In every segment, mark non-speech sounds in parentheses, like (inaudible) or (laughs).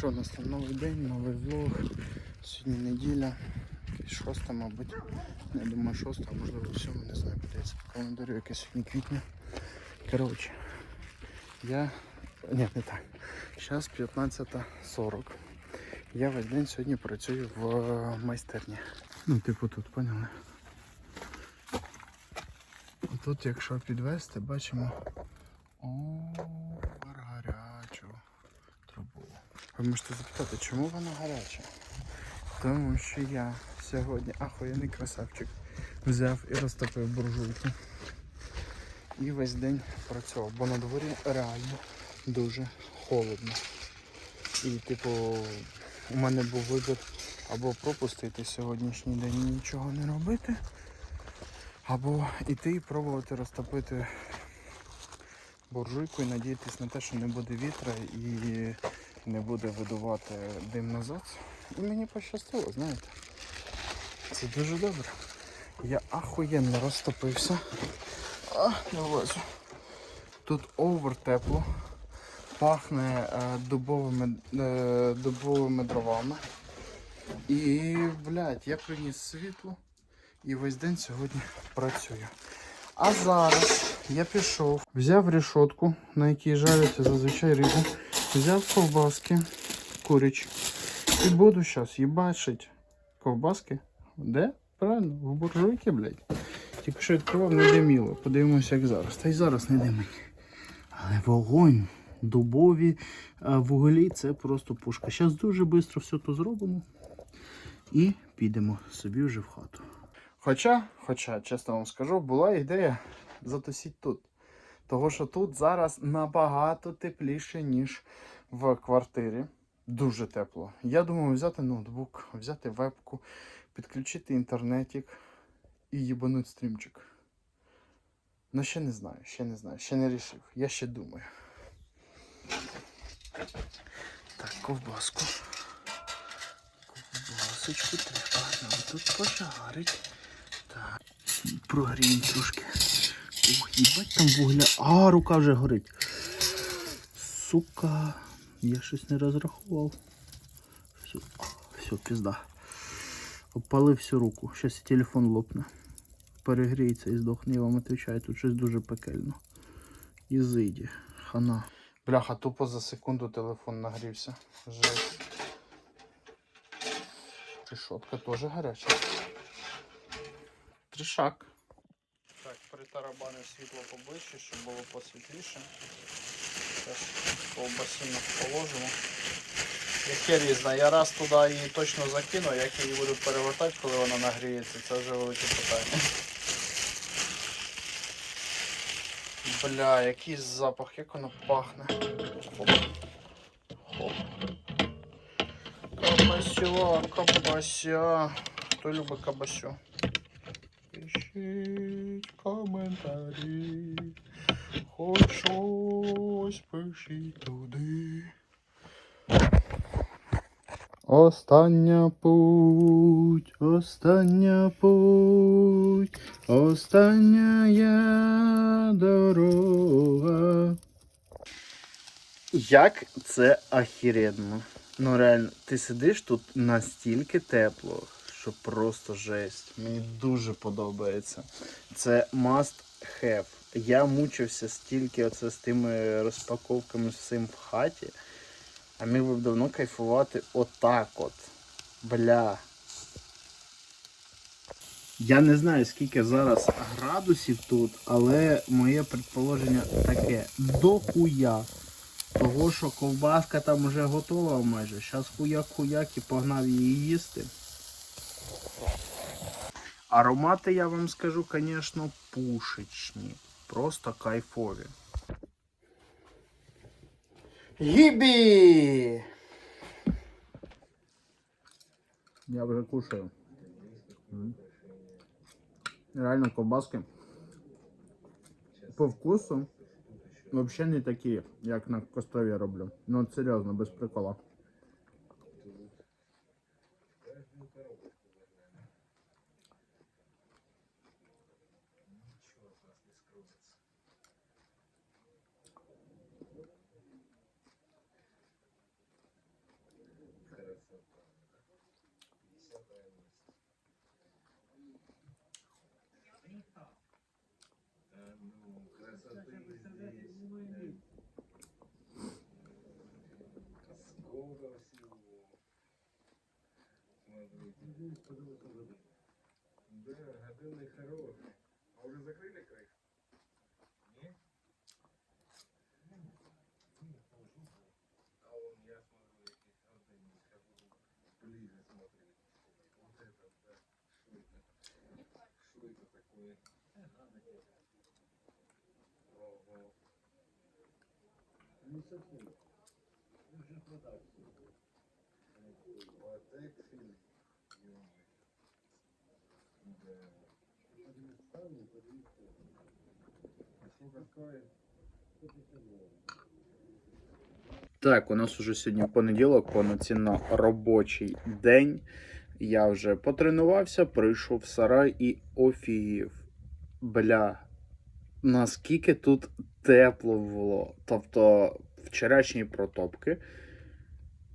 що, у нас там новий день, новий влог. Сьогодні неділя. Шоста, мабуть. Я думаю, шоста, а можливо сьома, не знаю, подається по календарю, яке сьогодні квітня. Коротше, я. Ні, не так. Зараз 15.40. Я весь день сьогодні працюю в е, майстерні. Ну, типу тут, поняли? Тут, якщо підвести, бачимо о, Ви можете запитати, чому вона гаряча? Тому що я сьогодні ахуєнний красавчик взяв і розтопив буржуйку. І весь день працював, бо на дворі реально дуже холодно. І типу у мене був вибір або пропустити сьогоднішній день і нічого не робити, або йти і пробувати розтопити буржуйку і надіятися на те, що не буде вітра і не буде видувати дим назад. І мені пощастило, знаєте. Це дуже добре. Я ахуєнно розтопився. А, не влазю. Тут овер тепло. Пахне е, дубовими, е, дубовими дровами. І, блядь, я приніс світло і весь день сьогодні працюю. А зараз я пішов, взяв решетку, на якій жарять зазвичай рибу, взяв ковбаски курячі. І буду зараз їбачить ковбаски. Де? Правильно, в буржуйки, блядь. Тільки що відкривав, не диміло. Подивимося, як зараз. Та й зараз не димить. Але вогонь, дубові а, вуглі це просто пушка. Зараз дуже швидко все то зробимо. І підемо собі вже в хату. Хоча, хоча, чесно вам скажу, була ідея затусити тут. Того, що тут зараз набагато тепліше, ніж в квартирі. Дуже тепло. Я думаю взяти ноутбук, взяти вебку, підключити інтернетик і їбануть стрімчик. Ну ще не знаю, ще не знаю, ще не рішив. Я ще думаю. Так, ковбаску. Ковбасочку треба нам тут пожарить. Так. Прогріємо трошки. Ух, їбать там вугля. А, рука вже горить. Сука. Я щось не розрахував. Все, все пізда. Опалив всю руку. Щас телефон лопне. Перегріється і здохне, я вам відповідаю, тут щось дуже пекельно. Ізиді. Хана. Бляха, тупо за секунду телефон нагрівся. Жесть. Решетка теж гаряча. Трішак. Так, притарабанив світло поближче, щоб було посвітліше. Зараз ковбасину положимо. Яке різне. Я раз туди її точно закину, як її буду перевертати, коли вона нагріється, це вже велике питання. Бля, який запах, як воно пахне. Хоп. Хоп. Кабасю, кабася. Хто любить кабасю? Пишіть коментарі. Хоч щось пишіть туди. Остання путь, остання путь, остання я дорога. Як це ахіренно. Ну реально, ти сидиш тут настільки тепло, що просто жесть. Мені дуже подобається. Це must have. Я мучився стільки оце з тими розпаковками цим в хаті. А міг би давно кайфувати отак от. Бля. Я не знаю, скільки зараз градусів тут, але моє предположення таке дохуя. Того, що ковбаска там вже готова майже. Зараз хуяк-хуяк і погнав її їсти. Аромати, я вам скажу, звісно, пушечні. Просто кайфові. Гібі! Я вже кушаю. Реально ковбаски. По вкусу взагалі не такі, як на кострові роблю. Ну от серйозно, без прикола. Да, годины хороший. А уже закрыли крышу? Фильм. Ё-моё. Да. Один ставлю, подивіться. Что такое? Так, у нас уже сьогодні понеділок, повноцінно робочий день. Я вже потренувався, прийшов в сарай і офігів. Бля, наскільки тут тепло було. Тобто, вчорашні протопки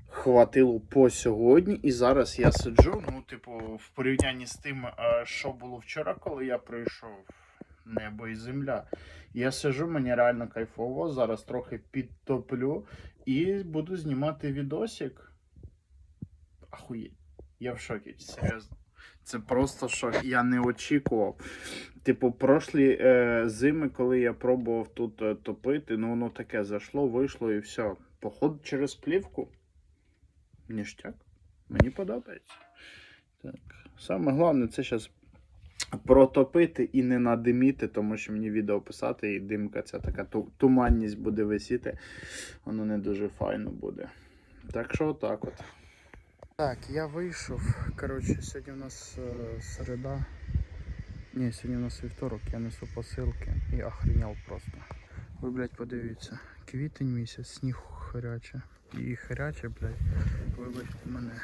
хватило по сьогодні, і зараз я сиджу. Ну, типу, в порівнянні з тим, е, що було вчора, коли я прийшов. Небо і земля. Я сижу, мені реально кайфово. Зараз трохи підтоплю і буду знімати відосик. Ахуєть. Я в шокі, серйозно. Це просто шок. Я не очікував. Типу, прошлі е, зими, коли я пробував тут е, топити, ну воно таке зайшло, вийшло і все. Походу через плівку. Ніштяк. Мені подобається. Так. Саме головне, це зараз протопити і не надиміти, тому що мені відео писати, і димка ця така туманність буде висіти. Воно не дуже файно буде. Так що отак от. Так, я вийшов. Коротше, сьогодні у нас е, середа. Ні, сьогодні у нас вівторок, я несу посилки і охріняв просто. Ви, блядь, подивіться. Квітень місяць, сніг харяче. І харяче, блядь. Вибачте мене.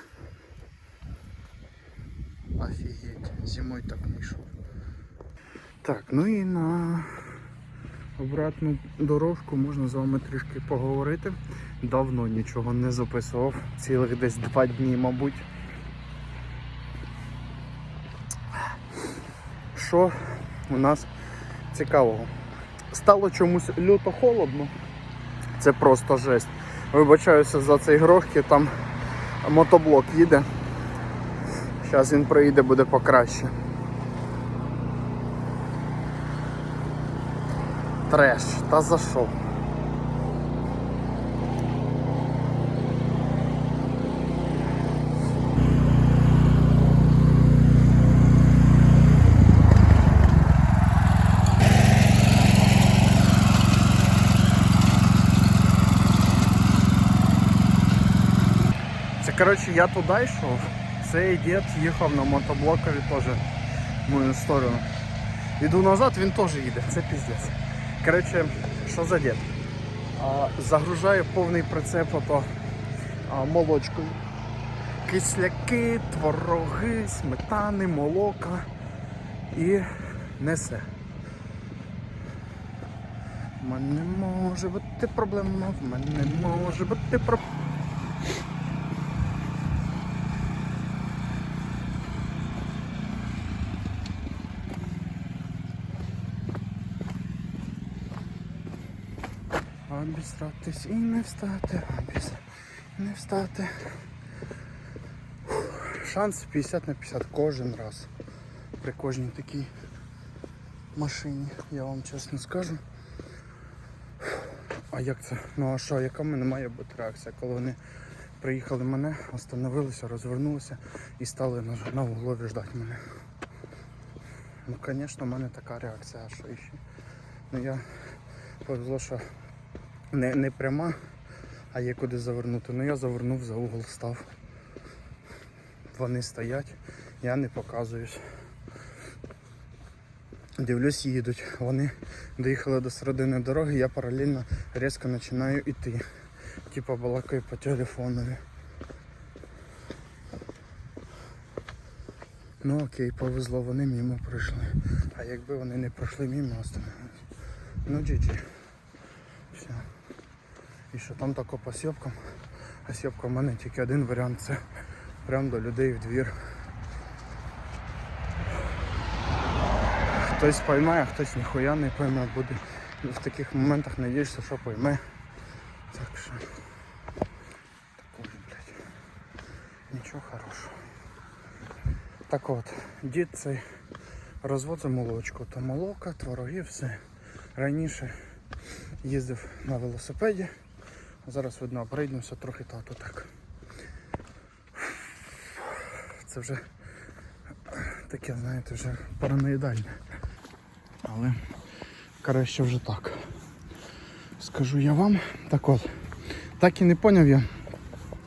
Офігеть, зимою так не йшов. Так, ну і на обратну дорожку можна з вами трішки поговорити. Давно нічого не записував, цілих десь два дні, мабуть. Що у нас цікавого? Стало чомусь люто холодно. Це просто жесть. Вибачаюся за цей грохкіт, там мотоблок їде. Зараз він приїде, буде покраще. Треш, та за що? Коротше я туди йшов. Цей дід їхав на мотоблокові теж в мою сторону. Іду назад, він теж їде, це піздець. Коротше, що за дід? Загружаю повний прицеп ото молочкою. Кисляки, твороги, сметани, молока і несе. У мене не може бути проблема, в мене не може бути проблема. Обістратись і не встати, обіс... не встати. Шанс 50 на 50 кожен раз. При кожній такій машині, я вам чесно скажу. А як це? Ну а що, яка в мене має бути реакція, коли вони приїхали мене, остановилися, розвернулися і стали на, на углові ждати мене. Ну, звісно, в мене така реакція, а що іще. Ну я повезло, що не, не пряма, а є куди завернути. Ну я завернув за угол став. Вони стоять, я не показуюсь. Дивлюсь, їдуть. Вони доїхали до середини дороги, я паралельно різко починаю йти. Типа балакаю по телефонові. Ну окей, повезло, вони мимо пройшли. А якби вони не пройшли мимо, остановились. Ну GG. І що там тако по сьопкам А сєпка в мене тільки один варіант це прямо до людей в двір. Хтось поймає, а хтось ніхуя не пойме, буде в таких моментах надієшся, що пойме. Так що такое, блядь. Нічого хорошого. Так от, дід цей розвозив молочку, то молока, твороги, все. Раніше їздив на велосипеді, зараз видно прийдемося трохи тато так. Це вже таке, знаєте, вже параноїдальне. Але краще вже так. Скажу я вам. Так от, так і не поняв я.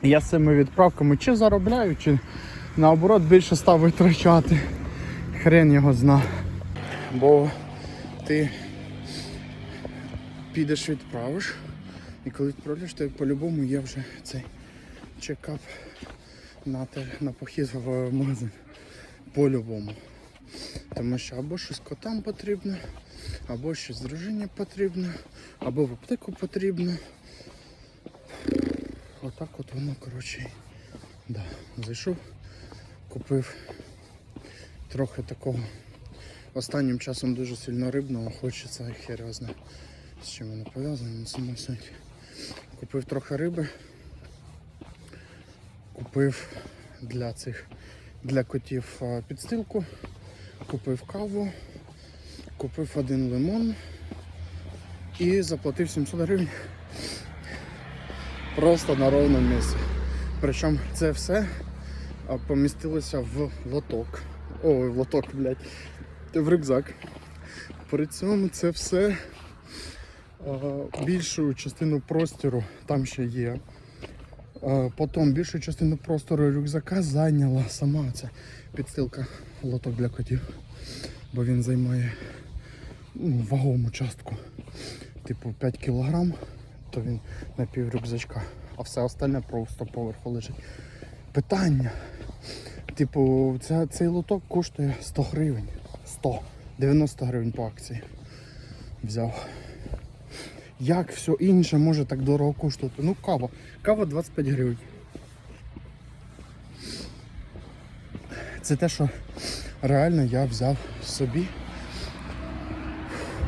Я з цими відправками чи заробляю, чи наоборот більше став витрачати. Хрен його зна. Бо ти підеш відправиш, і коли відправляєш, то по-любому є вже цей чекап на, на похід в магазин. По-любому. Тому що або щось котам потрібно, або щось дружині потрібно, або в аптеку потрібно. Отак от воно, коротше. Да. Зайшов, купив трохи такого. Останнім часом дуже сильно рибного, хочеться і хер його знає, з чим воно пов'язано, на самому суть. Купив трохи риби. Купив для цих для котів підстилку, купив каву, купив один лимон і заплатив 700 гривень просто на ровному місці. Причому це все помістилося в лоток. Ой, в лоток, блядь, в рюкзак. При цьому це все більшу частину простору там ще є. Потім більшу частину простору рюкзака зайняла сама ця підстилка лоток для котів. Бо він займає ну, вагому частку. Типу 5 кілограм, то він на пів рюкзачка, а все остальне просто поверху лежить. Питання. Типу, ця, цей лоток коштує 100 гривень. 100. 90 гривень по акції. Взяв. Як все інше може так дорого коштувати? Ну кава. Кава 25 гривень. Це те, що реально я взяв собі.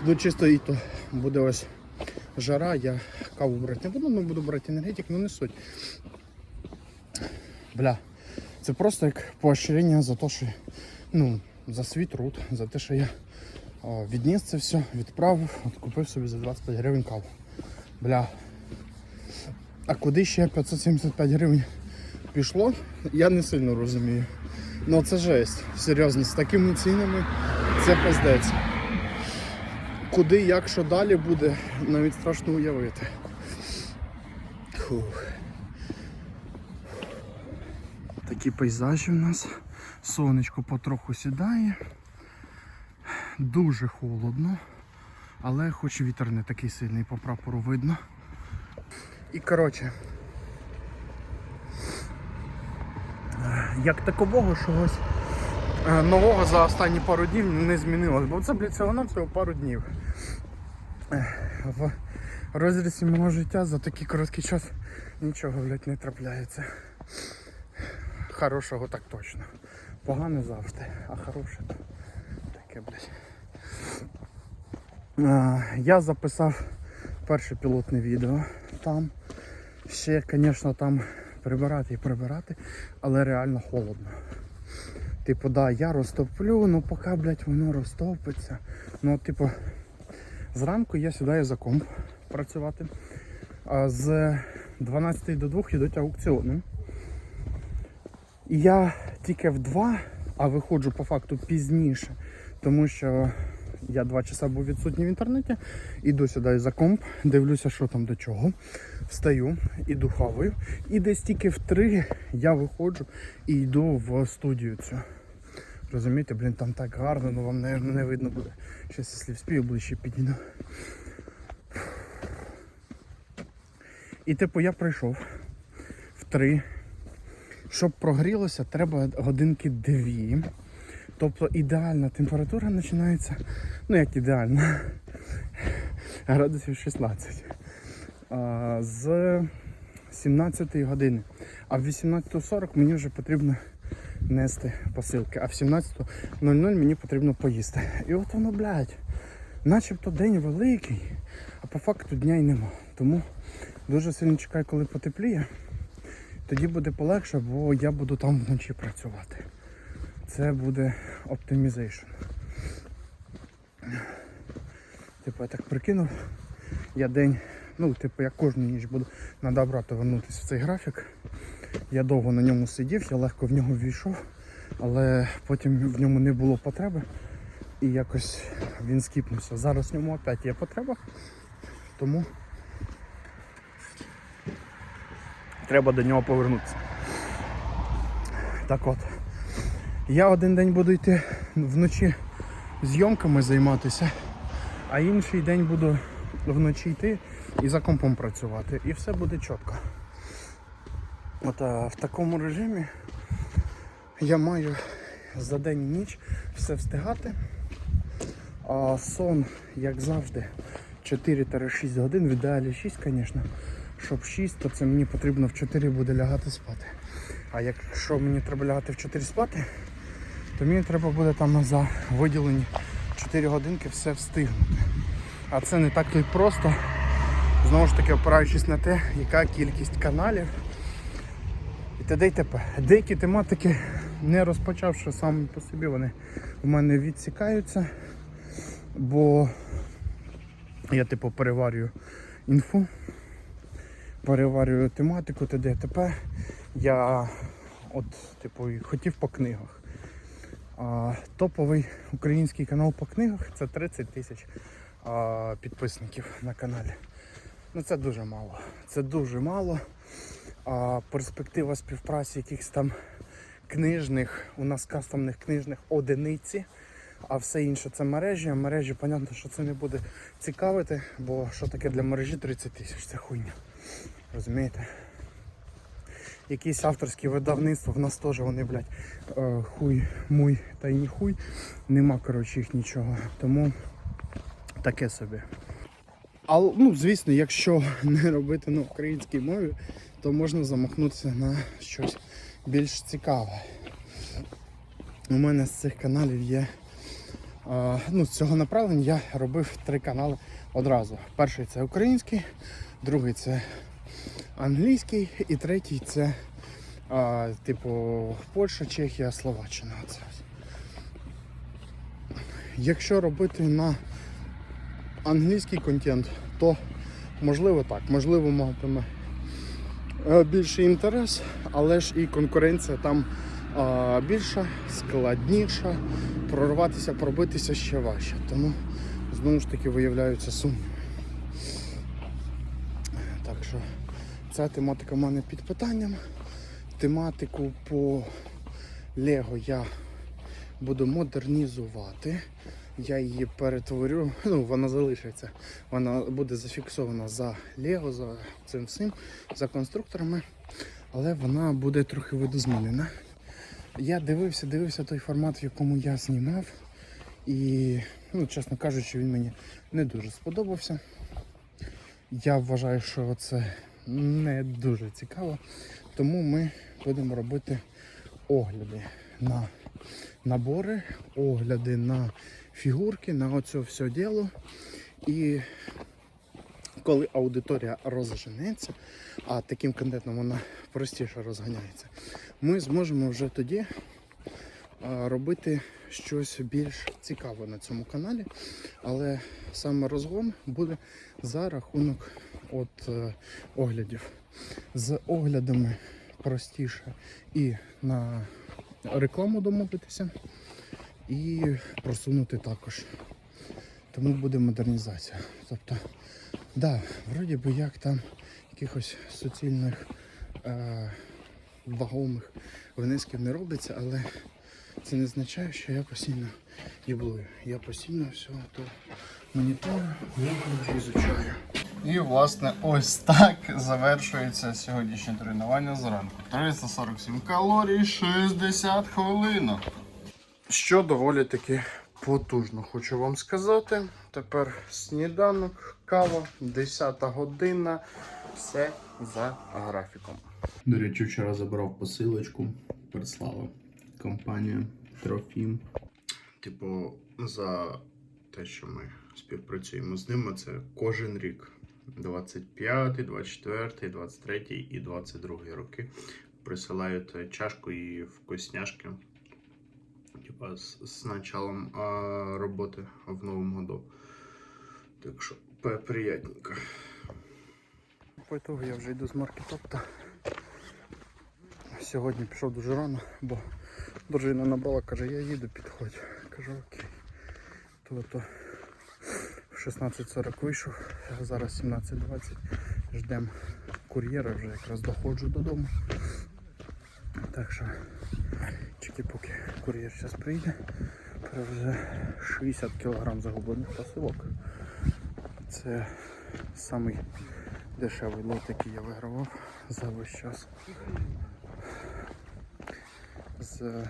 Ну чисто і то буде ось жара, я каву брати не буду, але буду брати енергетик, ну не суть. Бля, це просто як поощрення за те, що ну, за свій труд, за те, що я відніс це все, відправив, от купив собі за 25 гривень каву. Бля. А куди ще 575 гривень пішло, я не сильно розумію. Ну це жесть. Серйозно, з такими цінами це пиздець. Куди, як що далі буде, навіть страшно уявити. Фух. Такі пейзажі у нас. Сонечко потроху сідає. Дуже холодно, але хоч вітер не такий сильний по прапору видно. І коротше, як такового чогось е, нового за останні пару днів не змінилось, бо це блядь, всього на всього пару днів. Е, В розрізі мого життя за такий короткий час нічого блядь, не трапляється. Хорошого так точно. Погане завжди, а хороше то таке, блядь. Е, Я записав перше пілотне відео там. Ще, звісно, там прибирати і прибирати, але реально холодно. Типу, да, я розтоплю, ну поки, блядь, воно розтопиться. Ну, типу, зранку я сідаю за комп працювати. А з 12 до 2 йдуть аукціони. Я тільки в 2, а виходжу по факту пізніше, тому що я 2 часа був відсутній в інтернеті, іду сюди за комп, дивлюся, що там до чого. Встаю, іду хаваю. І десь тільки в 3 я виходжу і йду в студію цю. Розумієте, блін, там так гарно, ну вам не, не видно буде. Щас, якщо вспію, ближче підійду. І типу я прийшов в 3. Щоб прогрілося, треба годинки 2. Тобто ідеальна температура починається, ну як ідеальна, (laughs) градусів 16. А, з 17 години. А в 18.40 мені вже потрібно нести посилки. А в 17.00 мені потрібно поїсти. І от воно, блядь, начебто день великий, а по факту дня й нема. Тому дуже сильно чекаю, коли потепліє. Тоді буде полегше, бо я буду там вночі працювати. Це буде оптимізейшн. Типу, я так прикинув, я день, ну, типу, я кожну ніч буду на добра вернутися в цей графік. Я довго на ньому сидів, я легко в нього ввійшов, але потім в ньому не було потреби і якось він скіпнувся. Зараз в ньому опять є потреба, тому треба до нього повернутися. Так от, я один день буду йти вночі зйомками займатися, а інший день буду вночі йти і за компом працювати. І все буде чітко. От а, в такому режимі я маю за день і ніч все встигати. А сон, як завжди, 4-6 годин, в ідеалі 6, звісно. Щоб 6, то це мені потрібно в 4 буде лягати спати. А якщо мені треба лягати в 4 спати, то мені треба буде там за виділені 4 годинки все встигнути. А це не так й просто. Знову ж таки, опираючись на те, яка кількість каналів і т.д. і т.п. Деякі тематики, не розпочавши саме по собі, вони в мене відсікаються, бо я типу переварюю інфу, переварюю тематику т.д. і т.п. Я от, типу, хотів по книгах. Топовий український канал по книгах це 30 тисяч підписників на каналі. Ну це дуже мало. Це дуже мало. А, перспектива співпраці якихось там книжних, у нас кастомних книжних одиниці, а все інше це мережі. А мережі, понятно, що це не буде цікавити, бо що таке для мережі 30 тисяч, це хуйня. Розумієте? Якісь авторські видавництва, в нас теж вони, блядь, е, хуй, муй та й ні хуй. Нема, коротше, їх нічого. Тому таке собі. Але, ну, звісно, якщо не робити на українській мові, то можна замахнутися на щось більш цікаве. У мене з цих каналів є. е, ну, з цього направлення я робив три канали одразу. Перший це український, другий це англійський і третій це а, типу Польща, Чехія, Словаччина. Ось. Якщо робити на англійський контент, то можливо так, можливо, матиме більший інтерес, але ж і конкуренція там а, більша, складніша, прорватися, пробитися ще важче. Тому знову ж таки виявляються сумніви. Так що ця тематика в мене під питанням. Тематику по Лего я буду модернізувати. Я її перетворю, ну вона залишиться. Вона буде зафіксована за Лего, за цим всім, за конструкторами, але вона буде трохи видозмінена. Я дивився, дивився той формат, в якому я знімав. І, ну, чесно кажучи, він мені не дуже сподобався. Я вважаю, що це не дуже цікаво. Тому ми будемо робити огляди на набори, огляди на фігурки, на оце все діло. І коли аудиторія розженеться, а таким контентом вона простіше розганяється, ми зможемо вже тоді робити щось більш цікаве на цьому каналі. Але саме розгон буде за рахунок от, е, оглядів. З оглядами простіше і на рекламу домовитися, і просунути також. Тому буде модернізація. Тобто, да, вроді би як там якихось суцільних е, вагомих внесків не робиться, але це не означає, що я постійно їблую. Я постійно все то моніторю, гуглю, ізучаю. І власне ось так завершується сьогоднішнє тренування зранку. 347 калорій, 60 хвилинок. Що доволі таки потужно, хочу вам сказати. Тепер сніданок, кава, 10 година. Все за графіком. До речі, вчора забрав посилочку, прислала компанія Трофім. Типу, за те, що ми співпрацюємо з ними, це кожен рік. 25, 24, 23 і 22 роки присилають чашку і вкусняшки. Типа з, з началом а, роботи в новому году. Так що приятненько. По я вже йду з маркетопта. Сьогодні пішов дуже рано, бо дружина набрала, каже, я їду, підходь. Кажу, окей. То, то в 16.40 вийшов, зараз 17.20. Ждемо кур'єра, вже якраз доходжу додому. Так що чеки поки кур'єр зараз прийде, привезе 60 кг загублених посилок. Це самий дешевий лот, який я вигравав за весь час. З...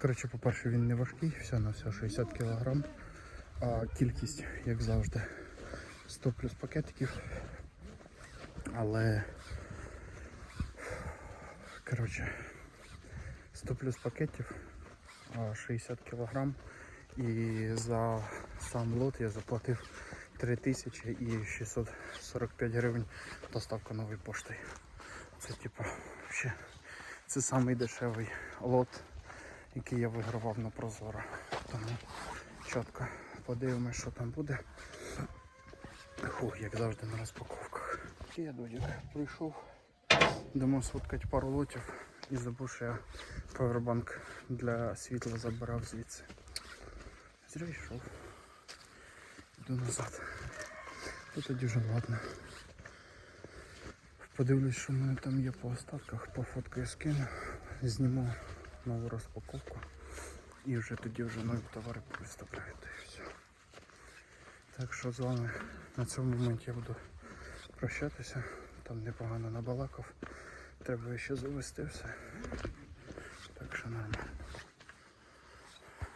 Коротше, по-перше, він не важкий, все на все 60 кг. А кількість, як завжди, 100 плюс пакетиків. Але коротше, 100 плюс пакетів, 60 кг. І за сам лот я заплатив 3000 і 645 гривень доставка нової пошти. Це типу ще це самий дешевий лот, який я вигравав на Прозоро. Тому чітко подивимось, що там буде. Фух, як завжди на розпаковках. Я додік прийшов. Думав сфоткати пару лотів і забув, що я павербанк для світла забирав звідси. Зря йшов. Йду назад. Тоді вже ладно. Подивлюсь, що в мене там є по остатках, по фоткаю скину, зніму нову розпаковку і вже тоді вже нові товари і все. Так що з вами на цьому моменті я буду прощатися. Там непогано набалакав. Треба ще завести все. Так що нормально.